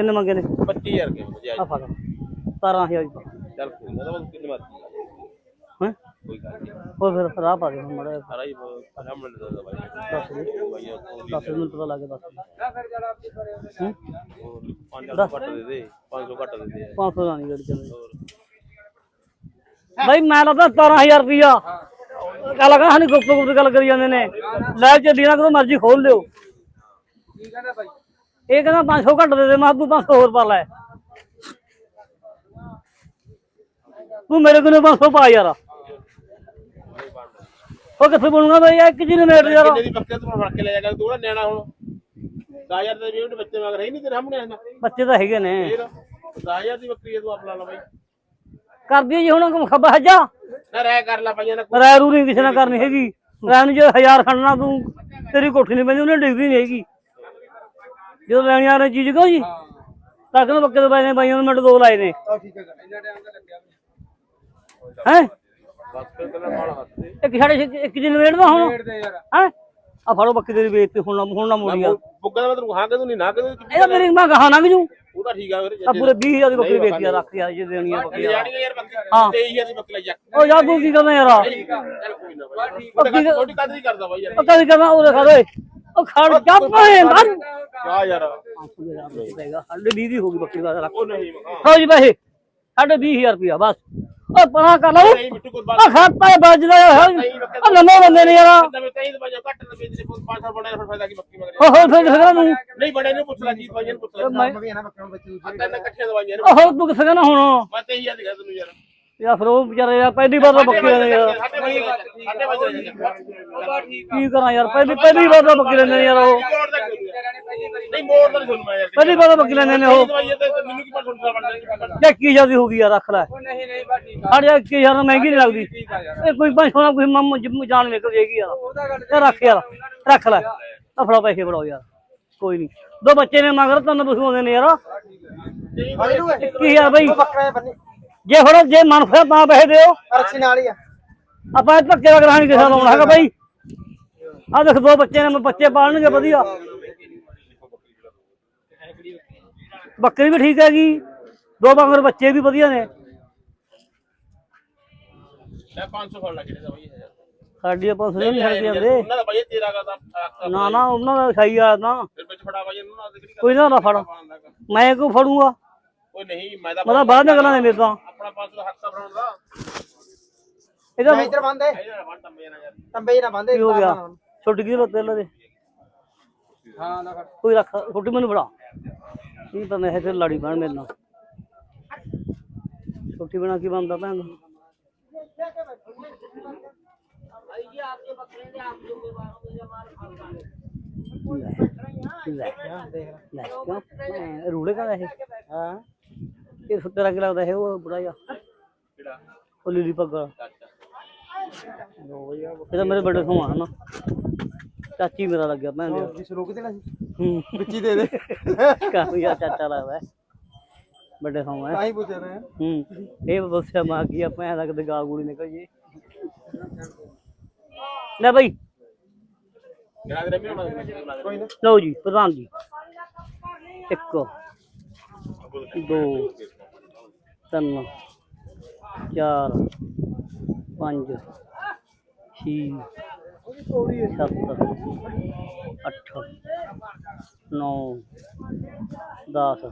ਕਿੰਨੇ ਮੰਗੇ ਨੇ। 25000 ਕੇ ਬਜਾਏ ਆ ਫੜ। 17000 ਦੀ ਚੱਲ ਕੋਈ ਨਾ ਤਾਂ ਕਿੰਨੇ ਮਰਜ਼ੀ ਹੈ? ਕੋਈ ਗੱਲ ਨਹੀਂ। ਉਹ ਫਿਰ ਰਾਹ ਪਾ ਦੇ ਮੜਾ ਸਾਰਾ ਹੀ ਸਾਹਮਣੇ ਦਾ ਦਾ ਬਾਈ। ਦੱਸ ਦੇ ਦੱਸ ਮੈਨੂੰ ਪਤਾ ਲੱਗ ਦੱਸ ਦੇ। ਹੂੰ? 500 ਘੱਟ ਦੇ ਦੇ 500 ਘੱਟ ਦੇ ਦੇ। 500 ਦਾ ਨਹੀਂ ਗੱਡੀ ਚੱਲਦੀ ਬਈ ਮੈਂ ਲੱਗਾ 17000 ਰੁਪਿਆ ਗੱਲ ਕਰਾਂ ਹਣੀ ਗੁੱਪ ਗੁੱਪ ਗੱਲ ਕਰੀ ਜਾਂਦੇ ਨੇ। ਲੈ ਚੱਲੀ ਨਾ ਕਦੋਂ ਮਰਜ਼ੀ ਖੋਲ ਲਿਓ ਕੀ ਕਹਿੰਦਾ ਬਾਈ ਇਹ ਕਹਿੰਦਾ 500 ਘੱਟ ਦੇ ਦੇ ਮੈਂ ਤੂੰ 500 ਹੋਰ ਪਾ ਲੈ। ਤੂੰ ਮੇਰੇ ਕੋਲ 500 ਪਾ ਯਾਰ। ਉਹ ਕਿੱਥੇ ਬਣੂਗਾ ਬਈ ਇੱਕ ਜੀ ਨੇ ਮੇਟ ਯਾਰ ਕਿੰਨੇ ਦੀ ਬੱਕਰੇ ਤੋਂ ਫੜ ਕੇ ਲੈ ਜਾਗਾ ਤੂੰ ਨਾ ਨਿਆਣਾ ਹੁਣ? 10000 ਦੇ ਵੀ ਬੱਚੇ ਮਗਰ ਹੈ ਹੀ ਨਹੀਂ ਤੇਰੇ ਸਾਹਮਣੇ ਆਂਦਾ ਬੱਚੇ ਤਾਂ ਹੈਗੇ ਨੇ। ਫੇਰ? 10000 ਦੀ ਬੱਕਰੀ ਤੂੰ ਆਪਣਾ ਲਾ ਬਾਈ। ਕਰਦੀ ਜੀ ਹੁਣ ਖੱਬਾ ਹੱਜਾ ਨਾ ਰਹਿ ਕਰ ਲੈ ਪਈਆਂ ਨਾ ਰਾਇ ਰੂ ਨਹੀਂ ਕਿਸੇ ਨਾਲ ਕਰਨੀ ਹੈਗੀ। ਰਾਇ ਨੂੰ ਜੇ ਹਜ਼ਾਰ ਖੜਨਾ ਤੂੰ ਤੇਰੀ ਕੋਠੀ ਨਹੀਂ ਪੈਂਦੀ ਉਹਨੇ ਡਿਗਰੀ ਨਹੀਂ ਹੈਗੀ। ਜਦੋਂ ਲੈਣੀ ਆ ਰਹੀ ਚੀਜ਼ ਕੋ ਜੀ। ਤਾਂ ਕਹਿੰਦਾ ਬੱਕੇ ਦੇ ਬਾਈ ਨੇ ਬਾਈਆਂ ਨੂੰ ਮਿੰਟ ਦੋ ਲਾਏ ਨੇ। ਆ ਠੀਕ ਹੈ ਇੰਨਾ ਟਾਈਮ ਤਾਂ ਲੱਗਿਆ ਹੈ? ਬਸ ਤੇਰਾ ਮਾਲ ਹੱਥ ਤੇ। ਇੱਕ ਸਾਡੇ ਇੱਕ ਜੀ ਨਵੇੜਦਾ ਹੁਣ। ਦੇ ਹੈ? ਆ ਫੜੋ ਬੱਕੇ ਤੇਰੀ ਵੇਚ ਹੁਣ ਨਾ ਹੁਣ ਨਾ ਮੋੜੀ ਆ ਬੁੱਗਾ ਦਾ ਹਾਂ ਕਿ ਤੂੰ ਨਹੀਂ ਨਾ ਕਿ ਇਹਦਾ ਮੇਰੀ ਮੈਂ ਕਹਾ ਨਾ ਜੂ। ਉਹ ਤਾਂ ਠੀਕ ਆ ਵੀਰੇ ਆ ਪੂਰੇ 20000 ਦੀ ਬੱਕਰੀ ਵੇਚੀ ਆ ਰੱਖ ਯਾਰ ਜੇ ਦੇਣੀ ਆ ਬੱਕਰੀ ਯਾਰ ਜਾਣੀ ਯਾਰ ਬੱਕਰੀ। ਹਾਂ। 23000 ਦੀ ਬੱਕਰੀ ਲੈ ਉਹ ਯਾਰ ਤੂੰ ਕੀ ਕਰਦਾ ਯਾਰ? ਚੱਲ ਕੋਈ ਨਾ ਬਾਈ। ਤਾਂ ਛੋਟੀ ਕਰਦਾ ਬਾਈ ਯਾਰ। ਕਦੀ ਕਰਦਾ ਉਹ ਖੜ ਓਏ ਉਹ ਖੜ ਜਾ ਪਏ ਮਰ। ਆ ਯਾਰ। ਸਾਡੇ 20 ਦੀ ਹੋ ਗਈ ਬੱਕਰੀ ਦਾ ਰੱਖ। ਉਹ ਨਹੀਂ ਹਾਂ ਜੀ ਪੈਸੇ। ਸਾਡੇ 20000 ਰੁਪਇਆ ਬਸ। ਉਹ ਪਰਾਂ ਕਰ ਲਓ। ਨਹੀਂ ਮਿੱਟੂ ਕੋਈ ਬਾਤ ਖਾਤਾ ਵੱਜਦਾ ਹੈ ਆ ਨਵੇਂ ਬੰਦੇ ਨੇ ਯਾਰ। ਨਵੇਂ ਤੈਨੂੰ ਦਵਾਈਆਂ ਘੱਟ ਨਵੇਂ ਦੇ 500 ਬਣੇ ਫਿਰ ਫਾਇਦਾ ਕੀ ਬੱਕਰੀ ਮਗਰ? ਉਹ ਫਿਰ ਫਿਰ ਨੂੰ ਨਹੀਂ ਬਣੇ ਨੂੰ ਪੁੱਛ ਲੈ ਜੀ ਦਵਾਈਆਂ ਨੂੰ ਪੁੱਛ ਲੈ। ਮੈਂ ਵੀ ਨਾ ਬੱਕਰਾਂ ਬੱਚੇ ਤਿੰਨ ਇਕੱਠੀਆਂ ਦਵਾਈਆਂ ਨੇ ਉਹ ਤੂੰ ਕਿੱਥੇ ਨਾ ਹੁਣ? ਮੈਂ ਤੇ ਹੀ ਆ ਦਿਖਾ ਤੈਨੂੰ ਯਾਰ। ਯਾ ਫਿਰ ਉਹ ਵਿਚਾਰੇ ਯਾਰ ਪਹਿਲੀ ਵਾਰ ਤਾਂ ਬੱਕਰੀ ਲੈਂਦੇ ਯਾਰ। ਕੀ ਕਰਾਂ ਯਾਰ ਪਹਿਲੀ ਪਹਿਲੀ ਵਾਰ ਤਾਂ ਬੱਕਰੀ ਲੈਂਦੇ ਨੇ ਯਾਰ ਉਹ। ਨਹੀਂ ਮੋੜ ਤਾਂ ਸੁਣ ਮੈਂ ਯਾਰ ਪਹਿਲੀ ਵਾਰ ਤਾਂ ਬੱਕਰੀ ਲੈਂਦੇ ਨੇ ਉਹ। ਮੈਨੂੰ ਕੀ ਜ਼ਿਆਦਾ ਹੋ ਗਈ ਯਾਰ ਰੱਖ ਲੈ। ਉਹ ਨਹੀਂ ਨਹੀਂ ਬਾ ਠੀਕ ਆ। ਹਟ ਜਾ ਕੀ ਯਾਰ ਮਹਿੰਗੀ ਨਹੀਂ ਲੱਗਦੀ। ਯਾਰ। ਇਹ ਕੋਈ ਪੰਜ ਸੋਨਾ ਕੋਈ ਮੰਮ ਜਿੰਮ ਜਾਣ ਨਿਕਲ ਜਾਏਗੀ ਯਾਰ ਇਹ ਰੱਖ ਯਾਰ ਰੱਖ ਲੈ। ਆ ਫੜੋ ਪੈਸੇ ਫੜਾਓ ਯਾਰ। ਕੋਈ ਨਹੀਂ। ਦੋ ਬੱਚੇ ਨੇ ਮਗਰ ਤਨ ਬਸੂ ਆਉਂਦੇ ਨੇ ਯਾਰ। ਕੀ ਯਾਰ ਬਈ। ਬੱਕਰਾ ਬੰਨੀ ਜੇ ਫੜੋ ਜੇ ਮਨ ਫਿਰ ਤਾਂ ਪੈਸੇ ਦਿਓ। ਅਰਸੀ ਨਾਲ ਹੀ ਆ। ਆਪਾਂ ਇਹ ਧੱਕੇ ਦਾ ਗ੍ਰਹਣ ਕਿਸੇ ਨਾਲ ਲਾਉਣਾ ਹੈਗਾ ਬਾਈ। ਆ ਦੇਖ ਦੋ ਬੱਚੇ ਨੇ ਬੱਚੇ ਪਾਲਣਗੇ ਵਧੀਆ। ਬੱਕਰੀ ਵੀ ਠੀਕ ਹੈਗੀ ਦੋ ਮਗਰ ਬੱਚੇ ਵੀ ਵਧੀਆ ਨੇ। ਮੈਂ 500 ਫੜ ਲੱਗੇ ਦਾ ਬਾਈ ਸਾਡੀ ਆਪਾਂ ਸੁਣੇ ਨਹੀਂ ਸਕਦੇ ਜਾਂਦੇ ਉਹਨਾਂ ਦਾ ਬਾਈ ਤੇਰਾ ਦਾ ਤਾਂ ਨਾ ਨਾ ਉਹਨਾਂ ਦਾ ਸਹੀ ਆ ਨਾ। ਫਿਰ ਵਿੱਚ ਫੜਾ ਬਾਈ ਇਹਨਾਂ ਨਾਲ ਕਿਹੜੀ ਕੋਈ ਨਾ ਨਾ ਫੜ। ਮੈਂ ਕਿਉਂ ਫੜੂੰਗਾ? ਓਏ ਨਹੀਂ ਮੈਂ ਤਾਂ ਮੈਂ ਤਾਂ ਬਾਹਰ ਨਿਕਲਣਾ ਨੇ ਮੇਰੇ ਤਾਂ। ਆਪਣਾ 500 ਹੱਕ ਤਾਂ ਫੜਾਉਣ ਦਾ। ਇਹਦਾ ਇੱਧਰ ਬੰਦੇ ਇਹਦਾ ਵੰਡ ਟੰਬੇ ਨਾ ਯਾਰ। ਤੰਬੇ ਨਾ ਬੰਦੇ ਕੀ ਹੋ ਗਿਆ? ਛੁੱਟ ਗਈ ਲਾ ਦੇ। ਹਾਂ ਨਾ ਕੋਈ ਰੱਖ ਛੁੱਟੀ ਮੈਨੂੰ ਫੜਾ। ਕੀ ਪਤਾ ਇਹ ਤੇ ਲੜੀ ਬਣ ਮੇਰੇ ਨਾਲ। ਛੁੱਟੀ ਬਣਾ ਕੀ ਬੰਦਾ ਭੈਣ ਦਾ? ਲੈ ਲੈ ਕਿਉਂ? ਮੈਂ ਰੂੜੇ ਕਾ ਇਹ? ਹਾਂ। ਇਹ ਤੇਰਾ ਕੀ ਲੱਗਦਾ ਇਹ ਉਹ ਬੁੜਾ ਜਿਹਾ। ਕਿਹੜਾ? ਉਹ ਲੀਲੀ ਪੱਗ ਇਹ ਤਾਂ ਮੇਰੇ ਵੱਡੇ ਸਮਾਨ ਨਾ। ਚਾਚੀ ਮੇਰਾ ਲੱਗਿਆ ਭੈਣ ਦੇ। ਜਿਸ ਰੋਕ ਦੇਣਾ ਸੀ ਹੂੰ। ਵਿੱਚ ਹੀ ਦੇ ਦੇ। ਕਾਹਨੂੰ ਯਾਰ ਚਾਚਾ ਲੱਗਦਾ ਹੈ। ਵੱਡੇ ਸਮਾਨ ਤਾਂ ਹੀ ਪੁੱਛ ਰਹੇ ਹਾਂ। ਹੂੰ ਇਹ ਬਸਿਆ ਮਾਂ ਕੀ ਆਪਾਂ ਐਂ ਲੱਗਦੇ ਗਾਲ ਗੂਲੀ ਨਿਕਲ ਜੇ। ਲੈ ਬਈ। ਲਓ ਜੀ ਪ੍ਰਧਾਨ ਜੀ। ਇੱਕ ਦੋ ਤਿੰਨ, ਚਾਰ, ਪੰਜ, ਛੇ, ਸੱਤ, ਅੱਠ, ਨੌ, ਦਸ,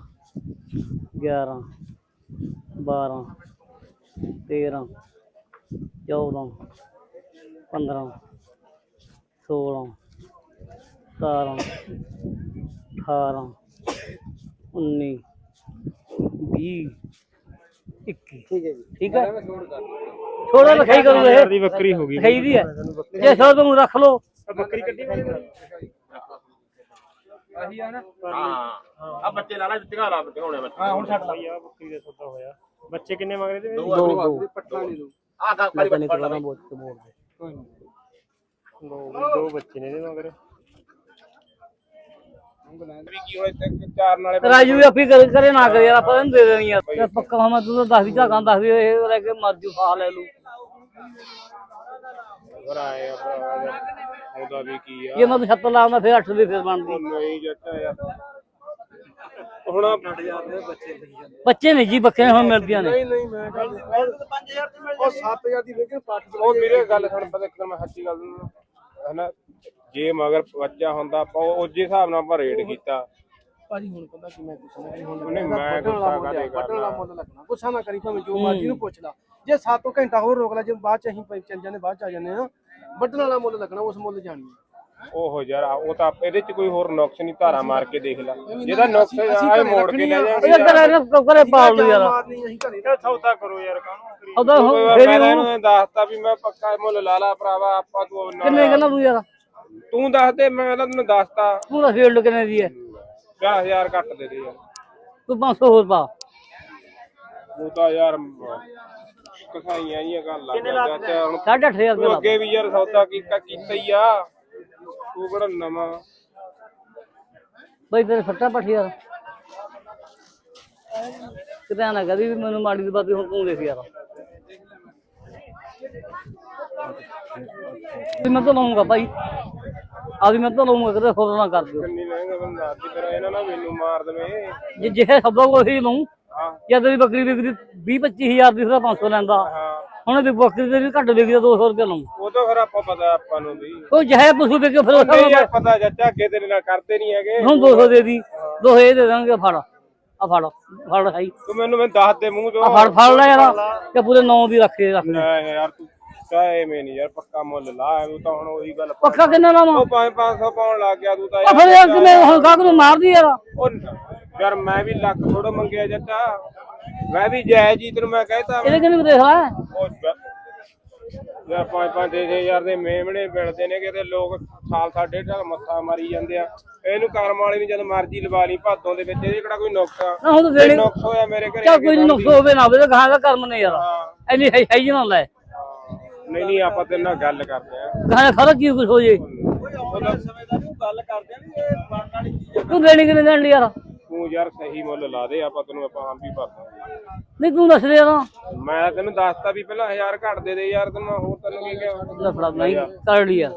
ਗਿਆਰਾਂ, ਬਾਰਾਂ, ਤੇਰਾਂ, ਚੌਦਾਂ, ਪੰਦਰਾਂ, ਸੋਲਾਂ, ਸਤਾਰਾਂ, ਅਠਾਰਾਂ, ਉੱਨੀ, ਵੀਹ ਇੱਕੀ ਠੀਕ ਹੈ ਜੀ। ਠੀਕ ਹੈ। ਮੈਂ ਛੋੜ ਕਰ ਥੋੜਾ ਲਿਖਾਈ ਕਰੋ ਇਹ। ਦੀ ਬੱਕਰੀ ਹੋ ਗਈ ਲਿਖਾਈ ਦੀ ਹੈ। ਜੇ ਸੌ ਤੁਹਾਨੂੰ ਰੱਖ ਲਓ। ਬੱਕਰੀ ਕੱਢੀ ਮੇਰੇ ਆਹੀ ਆ ਨਾ। ਹਾਂ। ਆ ਬੱਚੇ ਲਾ ਲਾ ਚੰਗਾ ਲਾ ਬੱਚੇ ਹੋਣੇ ਬੱਚੇ। ਹਾਂ ਹੁਣ ਛੱਡ ਲਾ। ਆ ਬੱਕਰੀ ਦਾ ਸੌਦਾ ਹੋਇਆ। ਬੱਚੇ ਕਿੰਨੇ ਮੰਗਦੇ ਤੇ ਦੋ ਦੋ ਦੋ। ਪੱਟਾ ਨਹੀਂ ਦੂ ਆ ਕਾਲੀ ਬੱਚੇ ਕਰਦਾ ਬਹੁਤ ਬੋਲ ਦੇ ਕੋਈ ਨਹੀਂ। ਦੋ ਦੋ ਬੱਚੇ ਨੇ ਇਹਦੇ ਮਗਰ ਵੀ ਕੀ ਹੋਏ ਤੇ ਚਾਰ ਨਾਲੇ ਰਾਜੂ ਵੀ ਆਪੀ ਕਰੇ ਕਰੇ ਨਾ ਕਰੇ ਯਾਰ ਆਪਾਂ ਇਹਨੂੰ ਦੇ ਦੇਣੀ ਯਾਰ। ਤੇ ਪੱਕਾ ਹਮਾ ਤੂੰ ਤਾਂ ਦੱਸ ਵੀ ਝਾਕਾਂ ਦੱਸ ਵੀ ਇਹ ਲੈ ਕੇ ਮਰ ਜੂ ਫਾ ਲੈ ਲੂ ਹੋਰ ਆਏ ਆ ਭਰਾਵਾ ਯਾਰ। ਉਹਦਾ ਵੀ ਕੀ ਆ? ਜੇ ਮੈਂ ਤੂੰ ਛੱਤ ਲਾਉਂਦਾ ਫਿਰ ਅੱਠ ਦੀ ਫਿਰ ਬਣਦੀ। ਨਹੀਂ ਜੱਟਾ ਯਾਰ। ਹੁਣ ਬੱਚੇ ਨਹੀਂ ਜੀ ਬੱਕਰੇ ਹੁਣ ਮਿਲਦੀਆਂ ਨੇ। ਨਹੀਂ ਨਹੀਂ ਮੈਂ ਗੱਲ 5000 ਦੀ ਮਿਲ ਉਹ 7000 ਦੀ ਵੇਖੇ ਪੱਟ ਉਹ ਵੀਰੇ ਗੱਲ ਸੁਣ ਪਤਾ ਇੱਕ ਮੈਂ ਸੱਚੀ ਗੱਲ ਦੱਸਾਂ। ਹਨਾ ਜੇ ਮਗਰ ਬੱਚਾ ਹੁੰਦਾ ਆਪਾਂ ਉਹ ਉਸੇ ਹਿਸਾਬ ਨਾਲ ਆਪਾਂ ਰੇਟ ਕੀਤਾ। ਭਾਜੀ ਹੁਣ ਪਤਾ ਕਿ ਮੈਂ ਪੁੱਛਣਾ ਕਿ ਹੁਣ ਉਹਨੇ ਮੈਂ ਗੁੱਸਾ ਕਾਹਦੇ ਕਰਨਾ? ਮੁੱਲ ਲੱਗਣਾ। ਗੁੱਸਾ ਨਾ ਕਰੀ ਭਾਵੇਂ ਜੋ ਮਰਜ਼ੀ ਨੂੰ ਪੁੱਛ ਲਾ। ਜੇ 7 ਘੰਟਾ ਹੋਰ ਰੋਕ ਲੈ ਜੇ ਬਾਅਦ ਚ ਅਸੀਂ ਪਈ ਚੱਲ ਜਾਂਦੇ ਬਾਅਦ ਚ ਆ ਜਾਂਦੇ ਆ ਵੱਢਣ ਵਾਲਾ ਮੁੱਲ ਲੱਗਣਾ ਉਸ ਮੁੱਲ ਜਾਣੀ ਉਹ ਯਾਰ ਉਹ ਤਾਂ ਇਹਦੇ ਚ ਕੋਈ ਹੋਰ ਨੁਕਸ ਨਹੀਂ ਧਾਰਾ ਮਾਰ ਕੇ ਦੇਖ ਲੈ। ਜਿਹਦਾ ਨੁਕਸ ਆਏ ਮੋੜ ਕੇ ਲੈ ਜਾਣਗੇ ਕਰੇ ਨਾ ਕਰੇ ਪਾਲ ਲੂ ਯਾਰ। ਮਾਰਨੀ ਅਸੀਂ ਘਰੇ ਸੌਦਾ ਕਰੋ ਯਾਰ ਕਾਹਨੂੰ ਉਹਦਾ ਕੋਈ ਵਾਰ ਫੇਰ ਮੈਂ ਇਹਨੂੰ ਦੱਸਤਾ ਵੀ ਮੈਂ ਪੱਕਾ ਮੁੱਲ ਲਾ ਲਾ ਭਰਾਵਾ ਆਪਾਂ ਤੂੰ ਨਾ- ਕਿੰਨੇ ਕਹਿੰਦਾ ਤੂੰ ਯਾਰ? ਤੂੰ ਦੱਸ ਦੇ ਮੈਂ ਤਾਂ ਤੈਨੂੰ ਦੱਸਤਾ। ਤੂੰ ਦਾ ਫੀਲਡ ਕਿੰਨੇ ਦੀ ਹੈ? 10000 ਘੱਟ ਦੇ ਦੇ ਯਾਰ। ਤੂੰ 500 ਹੋਰ ਪਾ। ਉਹ ਤਾਂ ਯਾਰ ਕਸਾਈਆਂ ਜੀਆਂ ਗੱਲ ਲੱਗ ਜਾਂਦਾ ਹੁਣ 8500 ਤੂੰ ਅੱਗੇ ਵੀ ਯਾਰ ਸੌਦਾ ਕੀਤਾ ਕੀਤਾ ਹੀ ਆ। ਤੂੰ ਕਿਹੜਾ ਨਵਾਂ? ਬਈ ਤੇਰੇ ਫੱਟਾ ਪੱਠ ਯਾਰ। ਕਿਤੇ ਨਾ ਕਦੀ ਵੀ ਮੈਨੂੰ ਮਾੜੀ ਦੀ ਬਾਤ ਹੁਣ ਤੂੰ ਦੇਖ ਯਾਰ। ਵੀ ਮੈਂ ਤਾਂ ਲਾਉਂਗਾ ਭਾਈ। ਆਦੀ ਮੈਂ ਤਾਂ ਲਾਉਂਗਾ ਕਿਤੇ ਹੋਰ ਨਾ ਕਰ ਦਿਓ। ਕਿੰਨੀ ਮਹਿੰਗਾ ਬੰਦਾ ਅੱਜ ਫਿਰ ਇਹਨਾਂ ਨਾਲ ਮੈਨੂੰ ਮਾਰ ਦਵੇਂ। ਜੇ ਜਿਹੇ ਸਭ ਕੋ ਹੀ ਲਊਂ ਹਾਂ। ਜਾਂ ਤੇਰੀ ਬੱਕਰੀ ਵਿਕਦੀ 20 25000 ਦੀ ਉਹਦਾ 500 ਲੈਂਦਾ। ਹਾਂ। ਹੁਣ ਵੀ ਬੱਕਰੀ ਤੇਰੀ ਘੱਟ ਵਿਕਦੀ ਆ 200 ਰੁਪਏ ਲਊਂ। ਉਹ ਤਾਂ ਫਿਰ ਆਪਾਂ ਪਤਾ ਆਪਾਂ ਨੂੰ ਵੀ। ਉਹ ਜਿਹੇ ਪਸ਼ੂ ਵਿਕੇ ਫਿਰ ਨਹੀਂ ਉਹ ਯਾਰ ਪਤਾ ਚਾਚਾ ਅੱਗੇ ਤੇਰੇ ਨਾਲ ਕਰਦੇ ਨਹੀਂ ਹੈਗੇ। ਹੁਣ 200 ਦੇ ਦੀ। 200 ਇਹ ਦੇ ਦਾਂਗੇ ਫੜ। ਆ ਫੜ ਫੜ ਖਾਈ ਤੂੰ ਮੈਨੂੰ ਮੈਂ ਦੱਸ ਦੇ ਮੂੰਹ ਆ ਚੋਂ ਫੜ ਫੜ ਲੈ ਯਾਰ। ਕਿ ਪੂਰੇ 9 ਦੀ ਰੱਖੇ ਰੱਖ ਲੈ। ਨਹੀਂ ਯਾਰ ਤੂੰ ਚਾਹੇ ਮੈਂ ਨਹੀਂ ਯਾਰ ਪੱਕਾ ਮੁੱਲ ਲਾ ਤੂੰ ਤਾਂ ਹੁਣ ਉਹੀ ਗੱਲ ਪੱਕਾ ਕਿੰਨਾ ਲਾਵਾਂ? ਉਹ 5 500 ਪਾਉਣ ਲੱਗ ਗਿਆ ਤੂੰ ਤਾਂ ਆ ਫਿਰ ਯਾਰ ਕਿਵੇਂ ਹੁਣ ਗਾਹਕ ਨੂੰ ਮਾਰਦੀ ਯਾਰ? ਉਹ ਯਾਰ ਮੈਂ ਵੀ ਲੱਖ ਥੋੜਾ ਮੰਗਿਆ ਜੱਟਾ ਮੈਂ ਵੀ ਜਾਇਜ਼ ਹੀ ਤੈਨੂੰ ਮੈਂ ਕਹਿਤਾ ਇਹਦੇ ਕਿੰਨੇ ਦੇਖ ਲੈ ਜ- ਯਾਰ ਪੰਜ ਪੰਜ ਛੇ ਛੇ ਹਜ਼ਾਰ ਦੇ ਮੇਮਣੇ ਮਿਲਦੇ ਨੇ ਕਿਤੇ ਲੋਕ ਸਾਲ ਸਾਡੇ ਢਾਲ ਮੱਥਾ ਮਾਰੀ ਜਾਂਦੇ ਆ। ਇਹਨੂੰ ਕਰਮ ਵਾਲੀ ਨੂੰ ਜਦ ਮਰਜ਼ੀ ਲਵਾ ਲਈ ਭਾਦੋਂ ਦੇ ਵਿੱਚ ਇਹਦੇ ਕਿਹੜਾ ਕੋਈ ਨੁਕਸ ਆ? ਨਾ ਹੁਣ ਤਾਂ ਦੇਣੀ ਨੁਕਸ ਹੋਇਆ ਮੇਰੇ ਘਰੇ ਚੱਲ ਕੋਈ ਨੀ, ਨੁਕਸ ਹੋਵੇ ਨਾ ਹੋਵੇ ਤਾਂ ਗਾਹਾਂ ਦਾ ਕਰਮ ਨੇ ਯਾਰ। ਐਨੀ ਹੈ ਹੈ ਨਾ ਲੈ। ਨਹੀਂ ਨਹੀਂ ਆਪਾਂ ਤੇਰੇ ਨਾਲ ਗੱਲ ਕਰਦੇ ਆ। ਗਾਹਾਂ ਖਰਾ ਕੀ ਕੁਝ ਹੋ ਜੇ। ਤੂੰ ਦੇਣੀ ਕਿੰਨੇ ਦੇਣ ਲਈ ਯਾਰ? ਤੂੰ ਯਾਰ ਸਹੀ ਮੁੱਲ ਲਾ ਦੇ ਆਪਾਂ ਤੈਨੂੰ ਆਪਾਂ ਆਮ ਵੀ ਭਰਦਾ। ਨਹੀਂ ਤੂੰ ਦੱਸ ਦੇ ਯਾਰ ਮੈਂ ਤੈਨੂੰ ਦੱਸਤਾ ਵੀ ਪਹਿਲਾਂ 1000 ਘੱਟ ਦੇ ਦੇ ਯਾਰ ਤੈਨੂੰ ਮੈਂ ਹੋਰ ਤੈਨੂੰ ਕੀ ਕਿਹਾ? ਲਫੜਾ ਨਹੀਂ ਕਰ ਲਈ ਯਾਰ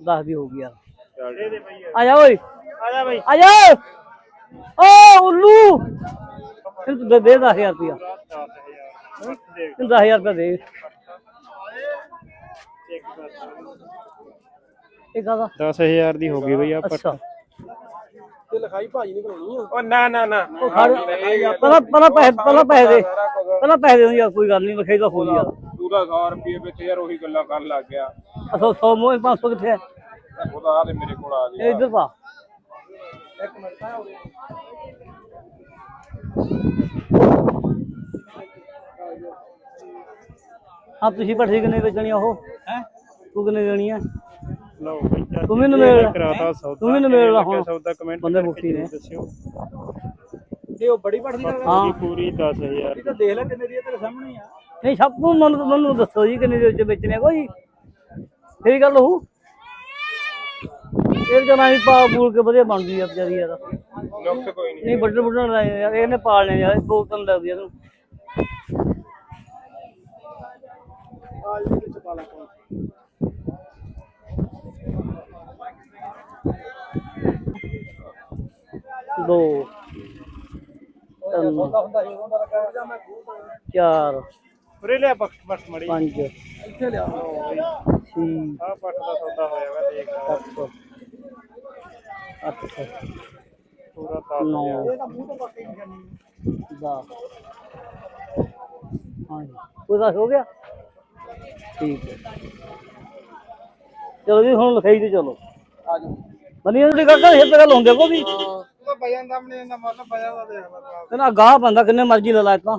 ਦੱਸ ਦੀ ਹੋ ਗਈ ਯਾਰ। ਆ ਜਾ ਓਏ। ਆ ਜਾ ਬਈ। ਆ ਜਾ ਓ ਉੱਲੂ। ਤੂੰ ਦੇ ਦੇ 10000 ਰੁਪਇਆ। ਤੂੰ 10000 ਰੁਪਇਆ ਦੇ। ਇਹ ਕਾਦਾ 10000 ਦੀ ਹੋ ਗਈ ਬਈ ਆ ਅੱਛਾ। ਤੇ ਲਿਖਾਈ ਭਾਜੀ ਨੇ ਕਰਾਉਣੀ ਆ? ਉਹ ਨਾ ਨਾ ਨਾ। ਉਹ ਖੜ ਪਹਿਲਾਂ ਪਹਿਲਾਂ ਪੈਸੇ ਪਹਿਲਾਂ ਪੈਸੇ ਦੇ। ਪਹਿਲਾਂ ਪੈਸੇ ਦੇ ਯਾਰ ਕੋਈ ਗੱਲ ਨਹੀਂ ਲਿਖਾਈ ਦਾ ਹੋ ਜੀ ਯਾਰ। ਤੂੰ ਤਾਂ 100 ਰੁਪਏ ਵਿੱਚ ਯਾਰ ਉਹੀ ਗੱਲਾਂ ਕਰਨ ਲੱਗ ਗਿਆ। ਅਸੋ 100 ਮੋਹ 500 ਕਿੱਥੇ ਹੈ ਉਹਦਾ ਆ ਤੇ ਮੇਰੇ ਕੋਲ ਆ ਇਹ ਗਿਆ ਇੱਧਰ ਪਾ। ਹਾਂ ਤੁਸੀਂ ਪੱਠੀ ਕਿੰਨੇ ਵੇਚਣੀ ਆ ਉਹ? ਹੈ? ਤੂੰ ਕਿੰਨੇ ਦੇਣੀ ਆ? ਲਓ ਬਈ ਚੱਲ ਤੂੰ ਵੀ ਨਵੇੜ ਲੈ। ਕਰਾਤਾ ਸੌਦਾ ਤੂੰ ਵੀ ਨਵੇੜ ਲਾ ਹੁਣ ਸੌਦਾ ਕਮੈਂਟ ਬੰਦੇ ਮੁੱਕੀ ਨੇ। ਦੱਸਿਓ। ਤੇ ਉਹ ਬੜੀ ਪੜਦੀ ਹਾਂ ਪੂਰੀ 10000 ਤਾਂ ਦੇਖ ਲੈ ਕਿੰਨੇ ਦੀ ਆ ਤੇਰੇ ਸਾਹਮਣੇ ਹੀ ਆ। ਨਹੀਂ ਸਭ ਨੂੰ ਮੈਨੂੰ ਮੈਨੂੰ ਦੱਸੋ ਜੀ ਕਿੰਨੇ ਦੇ ਵਿੱਚ ਵੇਚਣੇ ਆ ਕੋਈ। ਫੇਰ ਗੱਲ ਹੋਊ। ਇਹ ਜਨਾ ਹੀ ਪਾ ਬੂਲ ਕੇ ਵਧੀਆ ਬਣਦੀ ਆ ਵਿਚਾਰੀ ਯਾਰ। ਨੁਕਸ ਕੋਈ ਨਹੀਂ ਨਹੀਂ ਬੱਟਰ ਬੁੱਟਰ ਲੈ ਯਾਰ ਇਹਨੇ ਪਾਲਣੇ ਯਾਰ ਦੋ ਤਿੰਨ ਲੱਗਦੀ ਆ ਜੀ ਵਿੱਚ ਪਾ ਲਾ ਕੋਈ ਦੋ। ਤਿੰਨ। ਚਾਰ। ਉਰੇ ਲਿਆ ਬਖਸ਼ ਬਖਸ਼ ਮੜੀ। ਪੰਜ। ਇੱਥੇ ਲਿਆ। ਛੇ ਆ ਪੱਟ ਦਾ ਸੌਦਾ ਹੋਇਆ ਵਾ ਦੇਖ ਸੱਤ। ਅੱਠ। ਪੂਰਾ ਨੌ। 10000 ਇਹ ਤਾਂ ਮੂੰਹ ਤੋਂ ਪੱਕੇ ਨਹੀਂ ਕਰਨੀ ਦਸ। ਹਾਂਜੀ। ਉਹਦਾ ਹੋ ਗਿਆ? ਠੀਕ ਹੈ। ਚਲੋ ਜੀ ਹੁਣ ਲਿਖਾਈ ਤੇ ਚਲੋ। ਆ ਜਾ ਬਣੀ ਉਹਦੀ ਗੱਲ ਇਹ ਤੇ ਗੱਲ ਹੁੰਦੇ ਕੋ ਵੀ ਉਹ ਬਜਨ ਦਾ ਆਪਣੇ ਦਾ ਮਤਲਬ ਬਜਨ ਦਾ ਦੇਖ ਲੈ ਕਹਿੰਦਾ ਗਾਹ ਬੰਦਾ ਕਿੰਨੇ ਮਰਜ਼ੀ ਲੈ ਲੈ ਤਾਂ।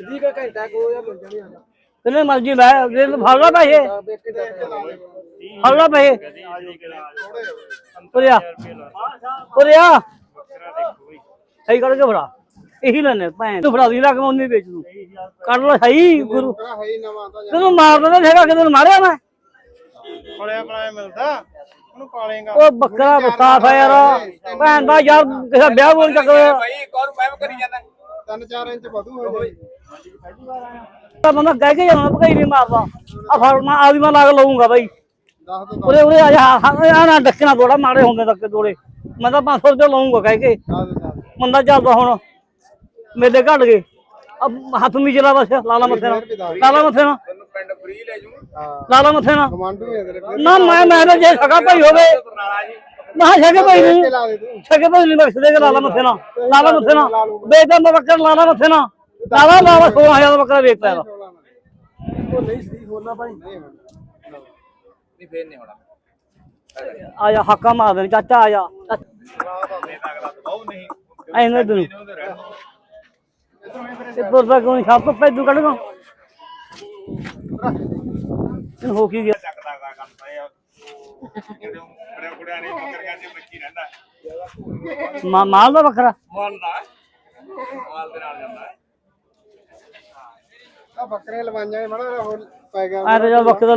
ਜੀ ਕਾ ਘੰਟਾ ਕੋ ਜਾਂ ਮਿਲ ਜਾਣੀ ਆ ਕਿੰਨੇ ਮਰਜ਼ੀ ਲੈ ਜੇ ਫੜ ਲਾ ਪੈਸੇ। ਆ ਵੇਖ ਕੇ ਦੇਖ ਲਾ ਫੜ ਲਾ ਪੈਸੇ। ਉਰਿਆ ਉਰਿਆ ਸਹੀ ਕੱਢ ਕੇ ਫੜਾ। ਇਹੀ ਲੈਣੇ ਭੈਣ। ਤੂੰ ਫੜਾ ਦੀ ਲੱਗ ਮੈਂ ਉਹਨੇ ਵੇਚ ਦੂੰ। ਕੱਢ ਲੈ ਸਹੀ ਗੁਰੂ। ਤਾਂ ਤੈਨੂੰ ਮਾਰ ਦਿੰਦਾ ਹੈਗਾ ਨੂੰ ਮਾਰਿਆ ਮੈਂ? ਫੜਿਆ ਬਣਾਇਆ ਮਿਲਦਾ। ਉਹਨੂੰ ਪਾਲੇਗਾ ਉਹ ਬੱਕਰਾ ਬਸਾਫ ਹੈ ਯਾਰ। ਭੈਣ ਦਾ ਯਾਰ ਕਿਸੇ ਵਿਆਹ ਕੋਲ ਚੱਕ ਲਿਆ ਭਾਈ ਕੌਣ ਮੈਂ ਕਰੀ ਜਾਂਦਾ? 3-4 ਇੰਚ ਵਧੂ ਹੋ ਜਾਈ ਤਾਂ ਬੰਦਾ ਕਹਿ ਕੇ ਜਾਣਾ ਭਗਾਈ ਨਹੀਂ ਮਾਰਦਾ। ਆ ਫੜ ਮੈਂ ਆਦੀ ਮੈਂ ਲੱਗ ਲਊਂਗਾ ਬਾਈ। ਉਰੇ ਉਰੇ ਆ ਜਾ। ਆ ਨਾ ਡੱਕਣਾ ਥੋੜਾ ਮਾੜੇ ਹੁੰਦੇ ਤੱਕ ਦੋਲੇ ਮੈਂ ਤਾਂ 500 ਰੁਪਏ ਲਵਾਂਗਾ ਕਹਿ ਕੇ। ਦੱਸ ਦੇ ਦੱਸ ਮੰਦਾ ਚੱਲਦਾ ਹੁਣ। ਮੇਲੇ ਘਟ ਗਏ। ਹੱਥ ਨਹੀਂ ਚਲਾ ਬਸ ਲਾਲਾ ਮੱਥੇ ਨਾਲ। ਲਾਲਾ ਮੱਥੇ ਨਾਲ। ਤੈਨੂੰ ਪਿੰਡ ਫ੍ਰੀ ਲੈ ਜੂ। ਮੱਥੇ ਨਾਲ। ਕਮਾਂਡੂ ਹੈ ਤੇਰੇ ਕੋਲ। ਨਾ ਮੈਂ ਮੈਂ ਤਾਂ ਜੇ ਭਾਈ ਹੋਵੇ। ਨਾ ਛਕੇ ਭਾਈ ਨਹੀਂ। ਲਾ ਦੇ ਤੂੰ। ਭਾਈ ਨਹੀਂ ਮੱਥੇ ਨਾਲ। ਲਾਲਾ ਮੱਥੇ ਨਾਲ। ਵੇਚਦਾ ਮੈਂ ਬੱਕਰ ਲਾਲਾ ਮੱਥੇ ਨਾਲ। ਲਾਲਾ ਲਾਲਾ 16000 ਦਾ ਬੱਕਰਾ ਵੇਚਦਾ ਇਹਦਾ। ਉਹ ਨਹੀਂ ਸਹੀ ਹੋਣਾ ਭਾਈ। ਨਹੀਂ ਨਹੀਂ ਫੇਰ ਨਹੀਂ ਹੋਣਾ। ਆ ਜਾ ਹੱਕਾ ਮਾਰ ਦੇ ਚਾਚਾ ਆ ਜਾ। ਐਨੇ ਦੂ। ਤੇ ਪੁਰਦਾ ਕੋਈ ਸਭ ਤੋਂ ਪੈਦੂ ਕੱਢ ਹੋ ਕੀ ਗਿਆ? ਚੱਕਦਾ ਗਾ ਕਰਦਾ ਆ। ਜਿਹੜੇ ਨੇ ਬੱਕਰੀਆਂ ਦੇ ਰਹਿੰਦਾ। ਮਾ- ਮਾਲ ਦਾ ਬੱਕਰਾ ਮਾਲ ਦਾ। ਮਾਲ ਦੇ ਨਾਲ ਜਾਂਦਾ। ਆ ਬੱਕਰੇ ਲਵਾਈਆਂ ਮੜਾ ਹੋਰ ਪੈ ਗਿਆ। ਐ ਤੇ ਜਦ ਬੱਕਰਾ